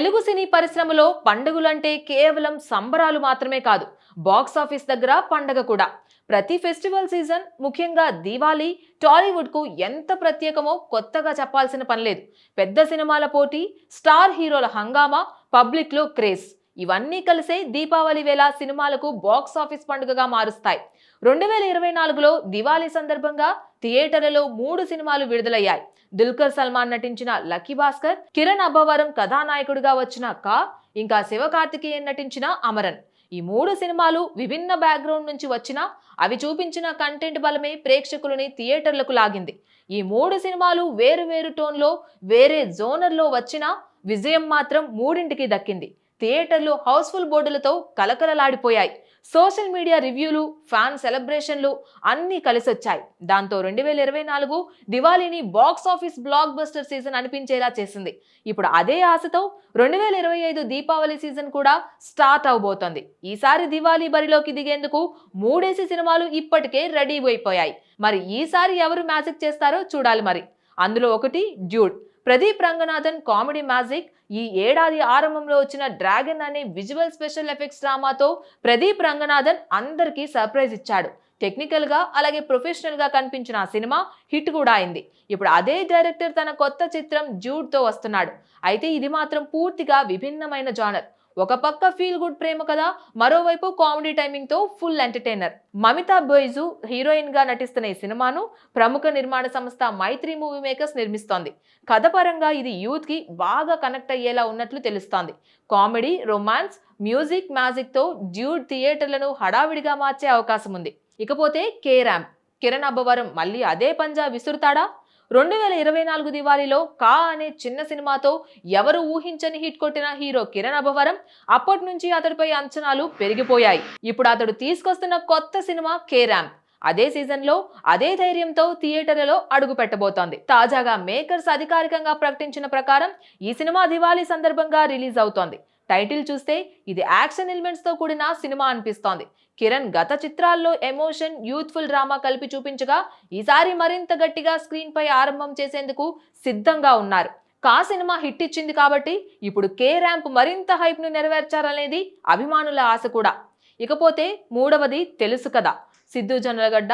తెలుగు సినీ పరిశ్రమలో పండుగలంటే కేవలం సంబరాలు మాత్రమే కాదు బాక్స్ ఆఫీస్ దగ్గర పండగ కూడా. ప్రతి ఫెస్టివల్ సీజన్ ముఖ్యంగా దీవాళీ టాలీవుడ్కు ఎంత ప్రత్యేకమో కొత్తగా చెప్పాల్సిన పని లేదు. పెద్ద సినిమాల పోటీ స్టార్ హీరోల హంగామా పబ్లిక్లో క్రేజ్. ఇవన్నీ కలిసే దీపావళి వేళ సినిమాలకు బాక్స్ ఆఫీస్ పండుగగా మారుస్తాయి. రెండు వేల ఇరవై నాలుగులో దివాళీ సందర్భంగా థియేటర్లలో మూడు సినిమాలు విడుదలయ్యాయి. దుల్కర్ సల్మాన్ నటించిన లక్కీ భాస్కర్ కిరణ్ అబ్బవరం కథానాయకుడిగా వచ్చిన కా ఇంకా శివకార్తికేయన్ నటించిన అమరన్. ఈ మూడు సినిమాలు విభిన్న బ్యాక్గ్రౌండ్ నుంచి వచ్చినా అవి చూపించిన కంటెంట్ బలమే ప్రేక్షకులని థియేటర్లకు లాగింది. ఈ మూడు సినిమాలు వేరు వేరు టోన్లో వేరే జోనర్లో వచ్చినా విజయం మాత్రం మూడింటికి దక్కింది. థియేటర్లు హౌస్ఫుల్ బోర్డులతో కలకలలాడిపోయాయి. సోషల్ మీడియా రివ్యూలు ఫ్యాన్ సెలబ్రేషన్లు అన్నీ కలిసొచ్చాయి. దాంతో రెండు వేల ఇరవై నాలుగు దివాళీని box office blockbuster season అనిపించేలా చేసింది. ఇప్పుడు అదే ఆశతో రెండు వేల ఇరవై ఐదు దీపావళి సీజన్ కూడా స్టార్ట్ అవబోతోంది. ఈసారి దివాళీ బరిలోకి దిగేందుకు మూడేసి సినిమాలు ఇప్పటికే రెడీ అయిపోయాయి. మరి ఈసారి ఎవరు మ్యాజిక్ చేస్తారో చూడాలి మరి. అందులో ఒకటి dude. Pradeep Ranganathan comedy magic. ఈ ఏడాది ఆరంభంలో వచ్చిన డ్రాగన్ అనే విజువల్ స్పెషల్ ఎఫెక్ట్స్ డ్రామాతో ప్రదీప్ రంగనాథన్ అందరికీ సర్ప్రైజ్ ఇచ్చాడు. టెక్నికల్గా అలాగే ప్రొఫెషనల్గా కనిపించిన ఆ సినిమా హిట్ కూడా అయింది. ఇప్పుడు అదే డైరెక్టర్ తన కొత్త చిత్రం జూడ్తో వస్తున్నాడు. అయితే ఇది మాత్రం పూర్తిగా విభిన్నమైన జానర్. ఒక పక్క ఫీల్ గుడ్ ప్రేమ కథ మరోవైపు కామెడీ టైమింగ్తో ఫుల్ ఎంటర్టైనర్ మమితా బొయ్జు హీరోయిన్గా నటిస్తున్న ఈ సినిమాను ప్రముఖ నిర్మాణ సంస్థ మైత్రి మూవీ మేకర్స్ నిర్మిస్తోంది. కథ పరంగా ఇది యూత్కి బాగా కనెక్ట్ అయ్యేలా ఉన్నట్లు తెలుస్తోంది. కామెడీ రొమాన్స్ మ్యూజిక్ మ్యాజిక్తో డ్యూడ్ థియేటర్లను హడావిడిగా మార్చే అవకాశం ఉంది. ఇకపోతే కే ర్యాంప్ కిరణ్ అబ్బవరం మళ్ళీ అదే పంజా విసురుతాడా? రెండు వేల ఇరవై నాలుగు దివాళీలో కా అనే చిన్న సినిమాతో ఎవరు ఊహించని హిట్ కొట్టిన హీరో కిరణ్ అభవరం అప్పటి నుంచి అతడిపై అంచనాలు పెరిగిపోయాయి. ఇప్పుడు అతడు తీసుకొస్తున్న కొత్త సినిమా కే ర్యాంప్ అదే సీజన్లో అదే ధైర్యంతో థియేటర్లలో అడుగు పెట్టబోతోంది. తాజాగా మేకర్స్ అధికారికంగా ప్రకటించిన ప్రకారం ఈ సినిమా దివాళీ సందర్భంగా రిలీజ్ అవుతోంది. టైటిల్ చూస్తే ఇది యాక్షన్ ఎలిమెంట్స్తో కూడిన సినిమా అనిపిస్తోంది. కిరణ్ గత చిత్రాల్లో ఎమోషన్ యూత్ఫుల్ డ్రామా కలిపి చూపించగా ఈసారి మరింత గట్టిగా స్క్రీన్ పై ఆరంభం చేసేందుకు సిద్ధంగా ఉన్నారు. కా సినిమా హిట్ ఇచ్చింది కాబట్టి ఇప్పుడు కే ర్యాంప్ మరింత హైప్ను నెరవేర్చారనేది అభిమానుల ఆశ కూడా. ఇకపోతే మూడవది తెలుసు కదా సిద్ధు జొన్నలగడ్డ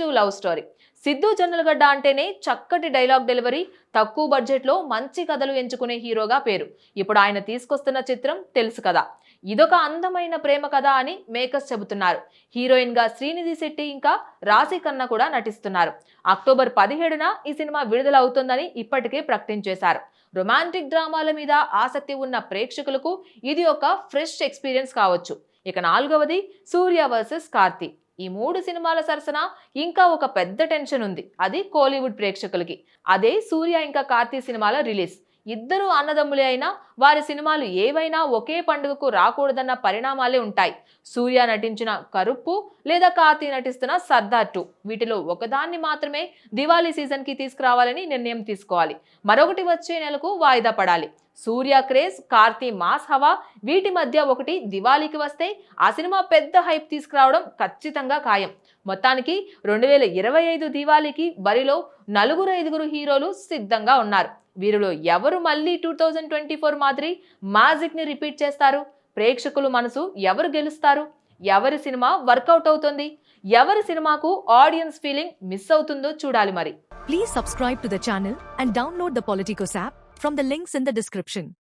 టు లవ్ స్టోరీ. సిద్ధు జొన్నలగడ్డ అంటేనే చక్కటి డైలాగ్ డెలివరీ తక్కువ బడ్జెట్లో మంచి కథలు ఎంచుకునే హీరోగా పేరు. ఇప్పుడు ఆయన తీసుకొస్తున్న చిత్రం తెలుసు కదా ఇదొక అందమైన ప్రేమ కథ అని మేకర్స్ చెబుతున్నారు. హీరోయిన్గా శ్రీనిధి శెట్టి ఇంకా రాశి కన్న కూడా నటిస్తున్నారు. అక్టోబర్ పదిహేడున ఈ సినిమా విడుదల అవుతుందని ఇప్పటికే ప్రకటించేశారు రొమాంటిక్ డ్రామాల మీద ఆసక్తి ఉన్న ప్రేక్షకులకు ఇది ఒక ఫ్రెష్ ఎక్స్పీరియన్స్ కావచ్చు. ఇక నాలుగవది సూర్య వర్సెస్ కార్తీ. ఈ మూడు సినిమాల సరసన ఇంకా ఒక పెద్ద టెన్షన్ ఉంది. అది కోలీవుడ్ ప్రేక్షకులకి. అదే సూర్య ఇంకా కార్తీ సినిమాల రిలీజ్. ఇద్దరు అన్నదమ్ములే అయినా వారి సినిమాలు ఏవైనా ఒకే పండుగకు రాకూడదన్న పరిణామాలే ఉంటాయి. సూర్య నటించిన కరుప్పు లేదా కార్తీ నటిస్తున్న సర్దార్ టూ. వీటిలో ఒకదాన్ని మాత్రమే దివాళీ సీజన్కి తీసుకురావాలని నిర్ణయం తీసుకోవాలి. మరొకటి వచ్చే నెలకు వాయిదా పడాలి. సూర్య క్రేజ్ కార్తీ మాస్ హవా వీటి మధ్య ఒకటి దివాళీకి వస్తే ఆ సినిమా పెద్ద హైప్ తీసుకురావడం ఖచ్చితంగా ఖాయం. మొత్తానికి రెండు వేల ఇరవై ఐదు దివాళీకి బరిలో నలుగురు ఐదుగురు హీరోలు సిద్ధంగా ఉన్నారు. వీరిలో ఎవరు మళ్ళీ టూ థౌజండ్ ట్వంటీ ఫోర్ మాదిరి మ్యాజిక్ని రిపీట్ చేస్తారు? ప్రేక్షకులు మనసు ఎవరు గెలుస్తారు? ఎవరి సినిమా వర్కౌట్ అవుతుంది? ఎవరి సినిమాకు ఆడియన్స్ ఫీలింగ్ మిస్ అవుతుందో చూడాలి మరి. Please subscribe to the channel and download the politicos app from the links in the description